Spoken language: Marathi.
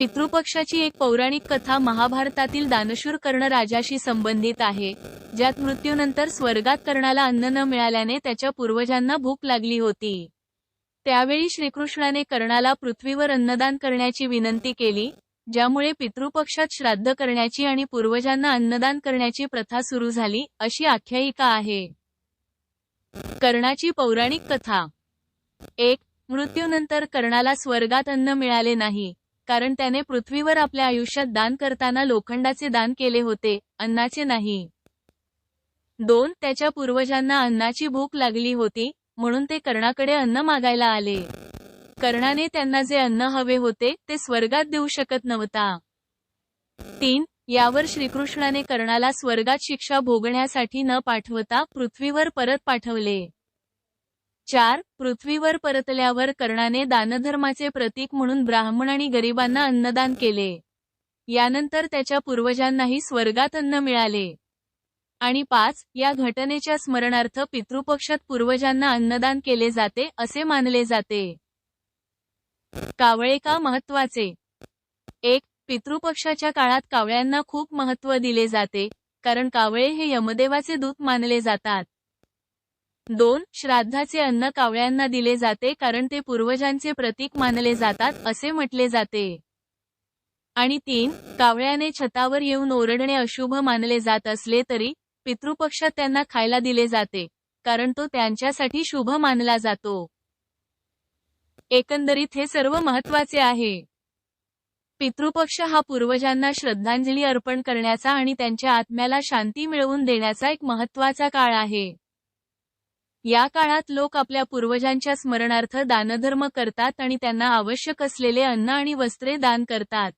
पितृपक्षाची एक पौराणिक कथा महाभारतातील दानशूर कर्ण राजाशी संबंधित आहे ज्यात मृत्यूनंतर स्वर्गात कर्णाला अन्न न मिळाल्याने त्याच्या पूर्वजांना भूक लागली होती. त्यावेळी श्रीकृष्णाने कर्णाला पृथ्वीवर अन्नदान करण्याची विनंती केली ज्यामुळे पितृपक्षात श्राद्ध करण्याची आणि पूर्वजांना अन्नदान करण्याची प्रथा सुरू झाली अशी आख्यायिका आहे. कर्णाची पौराणिक कथा. एक मृत्यूनंतर कर्णाला स्वर्गात अन्न मिळाले नाही. कारण त्याने पृथ्वीवर आपल्या आयुष्यात दान करताना लोखंडाचे दान केले होते अन्नाचे नाही. दोन त्याच्या पूर्वजांना अन्नाची भूक लागली होती म्हणून ते कर्णाकडे अन्न मागायला आले. कर्णाने त्यांना जे अन्न हवे होते ते स्वर्गात देऊ शकत नव्हता. तीन यावर श्रीकृष्णाने कर्णाला स्वर्गात शिक्षा भोगण्यासाठी न पाठवता पृथ्वीवर परत पाठवले. चार पृथ्वीवर परतल्यावर कर्णाने दानधर्माचे प्रतीक म्हणून ब्राह्मण आणि गरिबांना अन्नदान केले. यानंतर त्याच्या पूर्वजांनाही स्वर्गात अन्न मिळाले. आणि पाच या घटनेच्या स्मरणार्थ पितृपक्षात पूर्वजांना अन्नदान केले जाते असे मानले जाते. कावळे का महत्त्वाचे एक पितृपक्षाच्या काळात कावळ्यांना खूप महत्त्व दिले जाते कारण कावळे हे यमदेवाचे दूत मानले जातात. दोन श्राद्धाचे अन्न कावळ्यांना दिले जाते कारण ते पूर्वजांचे प्रतीक मानले जातात असे म्हटले जाते. आणि तीन कावळ्याने छतावर येऊन ओरडणे अशुभ मानले जात असले तरी पितृपक्षात त्यांना खायला दिले जाते कारण तो त्यांच्यासाठी शुभ मानला जातो. एकंदरीत हे सर्व महत्त्वाचे आहे. पितृपक्ष हा पूर्वजांना श्रद्धांजली अर्पण करण्याचा आणि त्यांच्या आत्म्याला शांती मिळवून देण्याचा एक महत्त्वाचा काळ आहे. या काळात लोक आपल्या पूर्वजांच्या स्मरणार्थ दानधर्म करतात आणि त्यांना आवश्यक असलेले अन्न आणि वस्त्रे दान करतात.